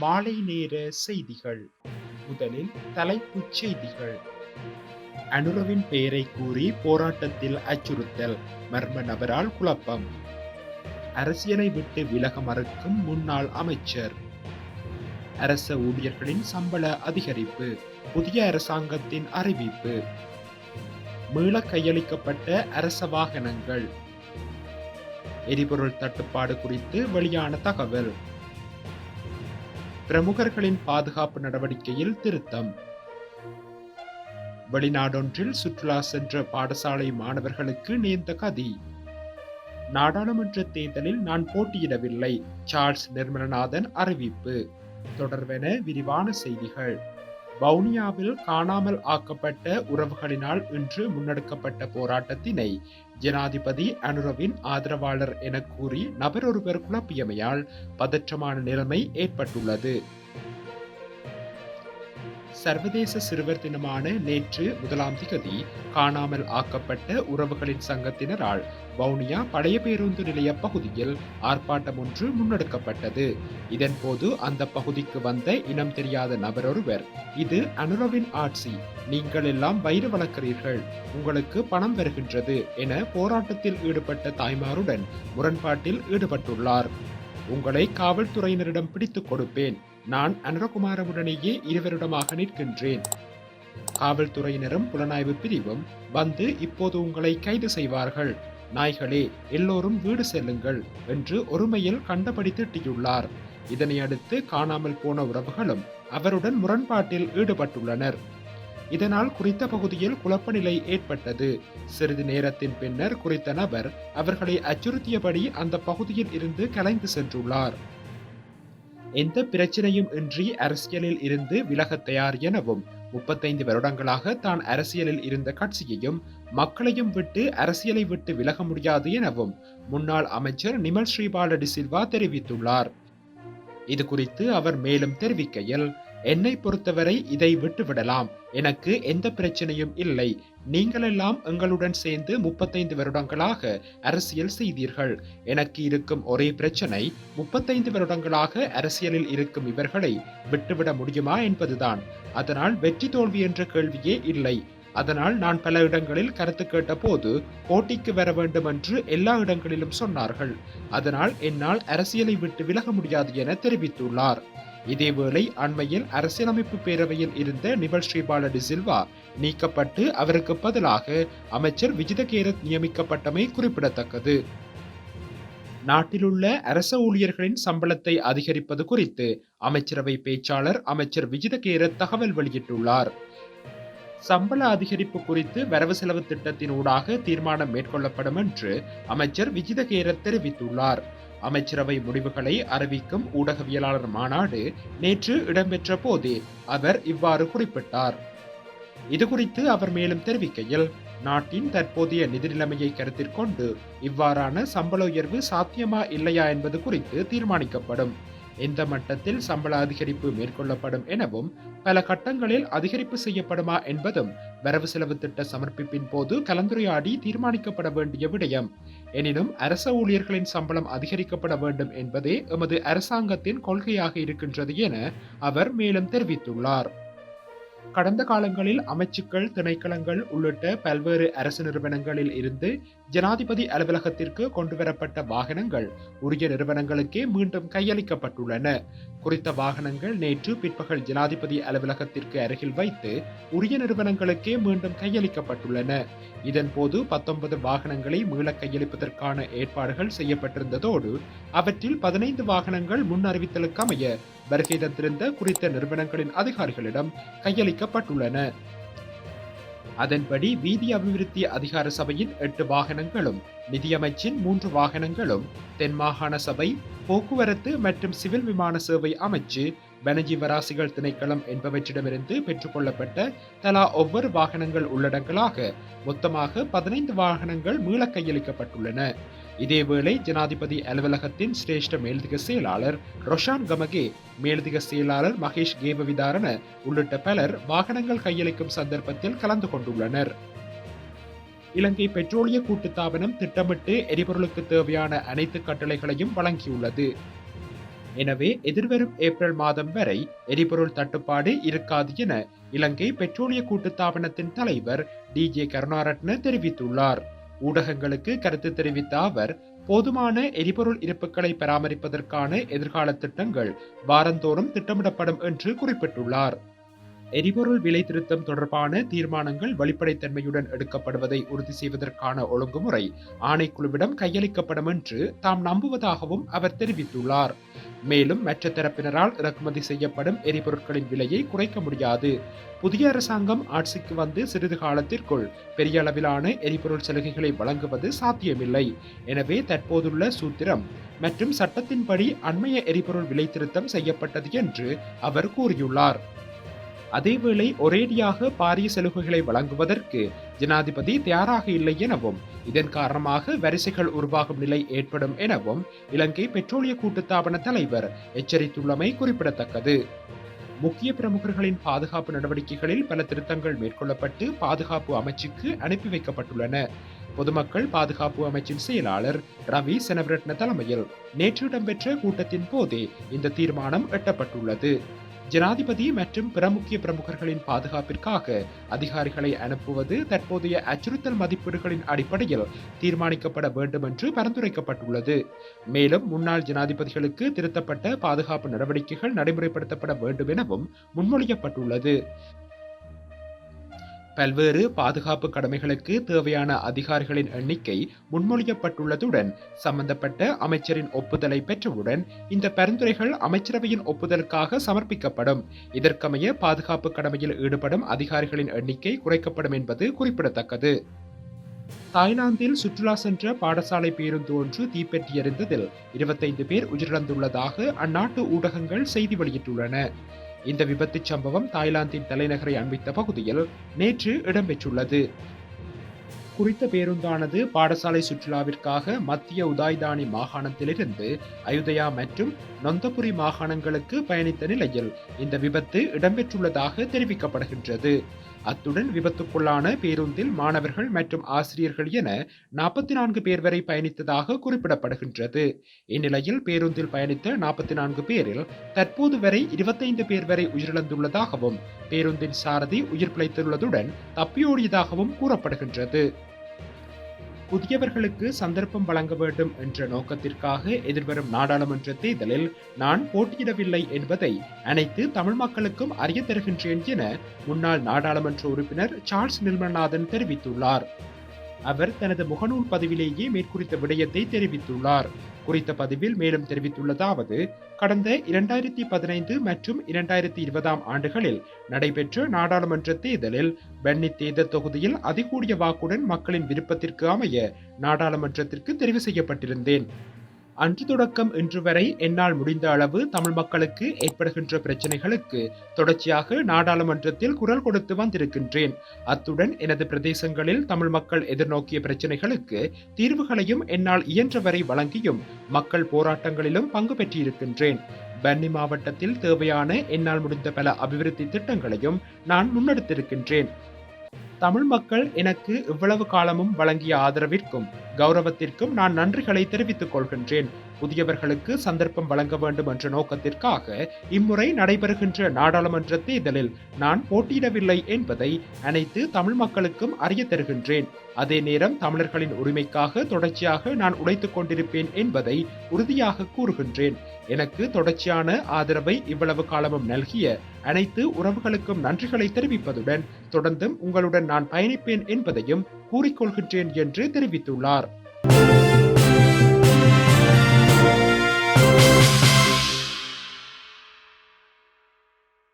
மாலை நேர செய்திகள். முதலில் தலைப்புச் செய்திகள். அனுரவின் பெயரை கூறி போராட்டத்தில் அச்சுறுத்தல் மர்ம நபரால் குழப்பம். அரசியலை விட்டு விலக மறுக்கும் முன்னாள் அமைச்சர். அரச ஊழியர்களின் சம்பள அதிகரிப்பு புதிய அரசாங்கத்தின் அறிவிப்பு. மீள கையளிக்கப்பட்ட அரச வாகனங்கள். எரிபொருள் தட்டுப்பாடு குறித்து வெளியான தகவல். பிரமுகர்களின் பாதுகாப்பு நடவடிக்கையில் திருத்தம். வெளிநாடொன்றில் சுற்றுலா சென்ற பாடசாலை மாணவர்களுக்கு நேர்ந்த கதி. நாடாளுமன்ற தேர்தலில் நான் போட்டியிடவில்லை சார்ல்ஸ் நிர்மலநாதன் அறிவிப்பு. தொடர்வென விரிவான செய்திகள். வவுனியாவில் காணாமல் ஆக்கப்பட்ட உறவுகளினால் இன்று முன்னெடுக்கப்பட்ட போராட்டத்தினை ஜனாதிபதி அனுரவின் ஆதரவாளர் என கூறி நபரொருவர் குழப்பியமையால் பதற்றமான நிலைமை ஏற்பட்டுள்ளது. சர்வதேச சிறுவர் தினமான நேற்று முதலாம் திகதி காணாமல் ஆக்கப்பட்ட உறவுகளின் சங்கத்தினரால் வவுனியா பழைய பேருந்து நிலைய பகுதியில் ஆர்ப்பாட்டம் ஒன்று முன்னெடுக்கப்பட்டது. இதன்போது அந்த பகுதிக்கு வந்த இனம் தெரியாத நபரொருவர் இது அனுரவின் ஆட்சி நீங்கள் எல்லாம் வயிறு வளர்க்கிறீர்கள் உங்களுக்கு பணம் வருகின்றது என போராட்டத்தில் ஈடுபட்ட தாய்மாருடன் முரண்பாட்டில் ஈடுபட்டுள்ளார். உங்களை காவல்துறையினரிடம் பிடித்துக் கொடுப்பேன் நான் அனுரகுமாரவுடனேயே இருவரிடமாக நிற்கின்றேன். காவல்துறையினரும் புலனாய்வு பிரிவும் வந்து இப்போது உங்களை கைது செய்வார்கள். நாய்களே எல்லோரும் வீடு செல்லுங்கள் என்று ஒருமையில் கண்டபடி திட்டியுள்ளார். இதனை அடுத்து காணாமல் போன உறவுகளும் அவருடன் முரண்பாட்டில் ஈடுபட்டுள்ளனர். இதனால் குறித்த பகுதியில் குழப்ப நிலை ஏற்பட்டது. சிறிது நேரத்தின் பின்னர் குறித்த நபர் அவர்களை அச்சுறுத்தியபடி அந்த பகுதியில் இருந்து கலைந்து சென்றுள்ளார். எந்த பிரச்சனையும் இன்றி அரசியலில் இருந்து விலக தயார் எனவும் முப்பத்தைந்து வருடங்களாக தான் அரசியலில் இருந்த கட்சியையும் மக்களையும் விட்டு அரசியலை விட்டு விலக முடியாது எனவும் முன்னாள் அமைச்சர் நிமல் ஸ்ரீபாலடி சில்வா தெரிவித்துள்ளார். இது குறித்து அவர் மேலும் தெரிவிக்கையில் என்னை பொறுத்தவரை இதை விட்டுவிடலாம். எனக்கு எந்த பிரச்சனையும் இல்லை. நீங்களெல்லாம் எங்களுடன் சேர்ந்து முப்பத்தைந்து வருடங்களாக அரசியல் செய்தீர்கள். எனக்கு இருக்கும் ஒரே பிரச்சனை முப்பத்தைந்து வருடங்களாக அரசியலில் இருக்கும் இவர்களை விட்டுவிட முடியுமா என்பதுதான். அதனால் வெற்றி தோல்வி என்ற கேள்வியே இல்லை. அதனால் நான் பல இடங்களில் கருத்து கேட்டபோது போட்டிக்கு வர வேண்டும் என்று எல்லா இடங்களிலும் சொன்னார்கள். அதனால் என்னால் அரசியலை விட்டு விலக முடியாது என தெரிவித்துள்ளார். இதேவேளை அண்மையில் அரசியலமைப்பு பேரவையில் இருந்த நிபல் ஸ்ரீபால டிசில்வா நீக்கப்பட்டு அவருக்கு பதிலாக அமைச்சர் விஜித கேரத் நியமிக்கப்பட்டமை குறிப்பிடத்தக்கது. நாட்டிலுள்ள அரச ஊழியர்களின் சம்பளத்தை அதிகரிப்பது குறித்து அமைச்சரவை பேச்சாளர் அமைச்சர் விஜித கேரத் தகவல் வெளியிட்டுள்ளார். சம்பள அதிகரிப்பு குறித்து வரவு செலவு திட்டத்தின் ஊடாக தீர்மானம் மேற்கொள்ளப்படும் என்று அமைச்சர் விஜித கேரத் தெரிவித்துள்ளார். அமைச்சரவை முடிவுகளை அறிவிக்கும் ஊடகவியலாளர் மாநாடு நேற்று இடம்பெற்ற போது அவர் இவ்வாறு குறிப்பிட்டார். இதுகுறித்து அவர் மேலும் தெரிவிக்கையில் நாட்டின் தற்போதைய நிதி நிலைமையை கருத்தில் கொண்டு இவ்வாறான சம்பள உயர்வு சாத்தியமா இல்லையா என்பது குறித்து தீர்மானிக்கப்படும். எந்த மட்டத்தில் சம்பள அதிகரிப்பு மேற்கொள்ளப்படும் எனவும் பல கட்டங்களில் அதிகரிப்பு செய்யப்படுமா என்பதும் வரவு செலவு திட்ட சமர்ப்பிப்பின் போது கலந்துரையாடி தீர்மானிக்கப்பட வேண்டிய விடயம். எனினும் அரச ஊழியர்களின் சம்பளம் அதிகரிக்கப்பட வேண்டும் என்பதே எமது அரசாங்கத்தின் கொள்கையாக இருக்கின்றது என அவர் மேலும் தெரிவித்துள்ளார். கடந்த காலங்களில் அமைச்சுக்கள் திணைக்களங்கள் உள்ளிட்ட பல்வேறு அரசு நிறுவனங்களில் இருந்து ஜனாதிபதி அலுவலகத்திற்கு கொண்டுவரப்பட்ட வாகனங்கள் உரிய நிறுவனங்களுக்கே மீண்டும் கையளிக்கப்பட்டுள்ளன. குறித்த வாகனங்கள் நேற்று பிற்பகல் ஜனாதிபதி அலுவலகத்திற்கு அருகில் வைத்து உரிய நிறுவனங்களுக்கே மீண்டும் கையளிக்கப்பட்டுள்ளன. இதன்போது பத்தொன்பது வாகனங்களை மீள கையளிப்பதற்கான ஏற்பாடுகள் செய்யப்பட்டிருந்ததோடு அவற்றில் பதினைந்து வாகனங்கள் முன் அறிவித்தலுக்கு அமைய வருகை தந்திருந்த குறித்த நிறுவனங்களின் அதிகாரிகளிடம் கையளிக்கப்பட்டுள்ளன. அதன்படி வீதி அபிவிருத்தி அதிகார சபையின் எட்டு வாகனங்களும் நிதியமைச்சின் மூன்று வாகனங்களும் தென் மாகாண சபை போக்குவரத்து மற்றும் சிவில் விமான சேவை அமைச்சு வனஜீவராசிகள் திணைக்களம் என்பவற்றிடமிருந்து பெற்றுக்கொள்ளப்பட்ட தலா ஒவ்வொரு வாகனங்கள் உள்ளடங்களாக மொத்தமாக பதினைந்து வாகனங்கள் மீள கையளிக்கப்பட்டுள்ளன. இதேவேளை ஜனாதிபதி அலுவலகத்தின் சிரேஷ்ட மேலதிக செயலாளர் ரொஷான் கமகே மேலதிக செயலாளர் மகேஷ் கேபவிதாரன உள்ளிட்ட பலர் வாகனங்கள் கையளிக்கும் சந்தர்ப்பத்தில் கலந்து கொண்டுள்ளனர். இலங்கை பெட்ரோலிய கூட்டுத்தாபனம் திட்டமிட்டு எரிபொருளுக்கு தேவையான அனைத்து கட்டளைகளையும் வழங்கியுள்ளது. எனவே எதிர்வரும் ஏப்ரல் மாதம் வரை எரிபொருள் தட்டுப்பாடு இருக்காது என இலங்கை பெட்ரோலிய கூட்டுத்தாபனத்தின் தலைவர் டிஜே கருணாரட்ன தெரிவித்துள்ளார். ஊடகங்களுக்கு கருத்து தெரிவித்த அவர் போதுமான எரிபொருள் இருப்புகளை பராமரிப்பதற்கான எதிர்கால திட்டங்கள் வாரந்தோறும் திட்டமிடப்படும் என்று குறிப்பிட்டுள்ளார். எரிபொருள் விலை திருத்தம் தொடர்பான தீர்மானங்கள் வெளிப்படைத்தன்மையுடன் எடுக்கப்படுவதை உறுதி செய்வதற்கான ஒழுங்குமுறை ஆணைக்குழுவிடம் கையளிக்கப்படும் என்று தாம் நம்புவதாகவும் அவர் தெரிவித்துள்ளார். மேலும் மற்ற தரப்பினரால் இறக்குமதி செய்யப்படும் எரிபொருட்களின் விலையை குறைக்க முடியாது. புதிய அரசாங்கம் ஆட்சிக்கு வந்து சிறிது காலத்திற்குள் பெரிய அளவிலான எரிபொருள் சலுகைகளை வழங்குவது சாத்தியமில்லை. எனவே தற்போதுள்ள சூத்திரம் மற்றும் சட்டத்தின்படி அண்மைய எரிபொருள் விலை திருத்தம் செய்யப்பட்டது என்று அவர் கூறியுள்ளார். அதேவேளை ஒரேடியாக பாரிய சலுகைகளை வழங்குவதற்கு ஜனாதிபதி தயாராக இல்லை எனவும் இதன் காரணமாக வரிசைகள் உருவாகும் நிலை ஏற்படும் எனவும் இலங்கை பெட்ரோலிய கூட்டுத்தாபன தலைவர் எச்சரித்துள்ளமை குறிப்பிடத்தக்கது. முக்கிய பிரமுகர்களின் பாதுகாப்பு நடவடிக்கைகளில் பல திருத்தங்கள் மேற்கொள்ளப்பட்டு பாதுகாப்பு அமைச்சுக்கு அனுப்பி வைக்கப்பட்டுள்ளன. பொதுமக்கள் பாதுகாப்பு அமைச்சின் செயலாளர் ரவி செனவரட்ன தலைமையில் நேற்று இடம்பெற்ற கூட்டத்தின் போதே இந்த தீர்மானம் எட்டப்பட்டுள்ளது. ஜனாதிபதி மற்றும் பிற முக்கிய பிரமுகர்களின் பாதுகாப்பிற்காக அதிகாரிகளை அனுப்புவது தற்போதைய அச்சுறுத்தல் மதிப்பீடுகளின் அடிப்படையில் தீர்மானிக்கப்பட வேண்டும் என்று பரிந்துரைக்கப்பட்டுள்ளது. மேலும் முன்னாள் ஜனாதிபதிகளுக்கு திருத்தப்பட்ட பாதுகாப்பு நடவடிக்கைகள் நடைமுறைப்படுத்தப்பட வேண்டும் எனவும் முன்மொழியப்பட்டுள்ளது. பல்வேறு பாதுகாப்பு கடமைகளுக்கு தேவையான அதிகாரிகளின் எண்ணிக்கை முன்மொழியப்பட்டுள்ளதுடன் சம்பந்தப்பட்ட அமைச்சரின் ஒப்புதலை பெற்றவுடன் இந்த பரிந்துரைகள் அமைச்சரவையின் ஒப்புதலுக்காக சமர்ப்பிக்கப்படும். இதற்கமைய பாதுகாப்பு கடமையில் ஈடுபடும் அதிகாரிகளின் எண்ணிக்கை குறைக்கப்படும் என்பது குறிப்பிடத்தக்கது. தாய்லாந்தில் சுற்றுலா சென்ற பாடசாலை பேருந்து ஒன்று தீப்பற்றி எறிந்ததில் இருபத்தைந்து பேர் உயிரிழந்துள்ளதாக அந்நாட்டு ஊடகங்கள் செய்தி வெளியிட்டுள்ளன. இந்த விபத்து சம்பவம் தாய்லாந்தின் தலைநகரை அண்மித்த பகுதியில் நேற்று இடம்பெற்றுள்ளது. குறித்த பேருந்தானது பாடசாலை சுற்றுலாவிற்காக மத்திய உதாய்தானி மாகாணத்திலிருந்து அயுதயா மற்றும் நொந்தபுரி மாகாணங்களுக்கு பயணித்த நிலையில் இந்த விபத்து இடம்பெற்றுள்ளதாக தெரிவிக்கப்படுகின்றது. அத்துடன் விபத்துக்குள்ளான பேருந்தில் மாணவர்கள் மற்றும் ஆசிரியர்கள் என நாற்பத்தி நான்கு பேர் வரை பயணித்ததாக குறிப்பிடப்படுகின்றது. இந்நிலையில் பேருந்தில் பயணித்த நாற்பத்தி நான்கு பேரில் தற்போது வரை இருபத்தைந்து பேர் வரை உயிரிழந்துள்ளதாகவும் பேருந்தின் சாரதி உயிர் பிழைத்துள்ளதுடன் தப்பியோடியதாகவும் கூறப்படுகின்றது. புதியவர்களுக்கு சந்தர்ப்பம் வழங்க வேண்டும் என்ற நோக்கத்திற்காக எதிர்வரும் நாடாளுமன்ற தேர்தலில் நான் போட்டியிடவில்லை என்பதை அனைத்து தமிழ் மக்களுக்கும் அறிய தருகின்றேன் என முன்னாள் நாடாளுமன்ற உறுப்பினர் சார்ல்ஸ் நிர்மல்நாதன் தெரிவித்துள்ளார். அவர் தனது முகநூல் பதிவிலேயே மேற்குறித்த விடயத்தை தெரிவித்துள்ளார். குறித்த பதிவில் மேலும் தெரிவித்துள்ளதாவது கடந்த இரண்டாயிரத்தி பதினைந்து மற்றும் இரண்டாயிரத்தி இருபதாம் ஆண்டுகளில் நடைபெற்ற நாடாளுமன்ற தேர்தலில் பென்னி தேர்தல் தொகுதியில் அதிகூடிய வாக்குடன் மக்களின் விருப்பத்திற்கு அமைய நாடாளுமன்றத்திற்கு தெரிவு செய்யப்பட்டிருந்தேன். அன்று தொடக்கம் இன்று வரை என்னால் முடிந்த அளவு தமிழ் மக்களுக்கு ஏற்படுகின்ற பிரச்சனைகளுக்கு தொடர்ச்சியாக நாடாளுமன்றத்தில் குரல் கொடுத்து வந்திருக்கின்றேன். அத்துடன் எனது பிரதேசங்களில் தமிழ் மக்கள் எதிர்நோக்கிய பிரச்சனைகளுக்கு தீர்வுகளையும் என்னால் இயன்றவரை வழங்கியும் மக்கள் போராட்டங்களிலும் பங்கு பெற்றிருக்கின்றேன். பன்னி மாவட்டத்தில் தேவையான என்னால் முடிந்த பல அபிவிருத்தி திட்டங்களையும் நான் முன்னெடுத்திருக்கின்றேன். தமிழ் மக்கள் எனக்கு இவ்வளவு காலமும் வழங்கிய ஆதரவிற்கும் கௌரவத்திற்கும் நான் நன்றிகளை தெரிவித்துக் கொள்கின்றேன். புதியவர்களுக்கு சந்தர்ப்பம் வழங்க வேண்டும் என்ற நோக்கத்திற்காக இம்முறை நடைபெறுகின்ற நாடாளுமன்ற தேர்தலில் நான் போட்டியிடவில்லை என்பதை அனைத்து தமிழ் மக்களுக்கும் அறிய தருகின்றேன். அதே நேரம் தமிழர்களின் உரிமைக்காக தொடர்ச்சியாக நான் உழைத்துக் கொண்டிருப்பேன் என்பதை உறுதியாக கூறுகின்றேன். எனக்கு தொடர்ச்சியான ஆதரவை இவ்வளவு காலமும் நல்கிய அனைத்து உறவுகளுக்கும் நன்றிகளை தெரிவிப்பதுடன் தொடர்ந்தும் உங்களுடன் நான் பயணிப்பேன் என்பதையும் கூறிக்கொள்கின்றேன் என்று தெரிவித்துள்ளார்.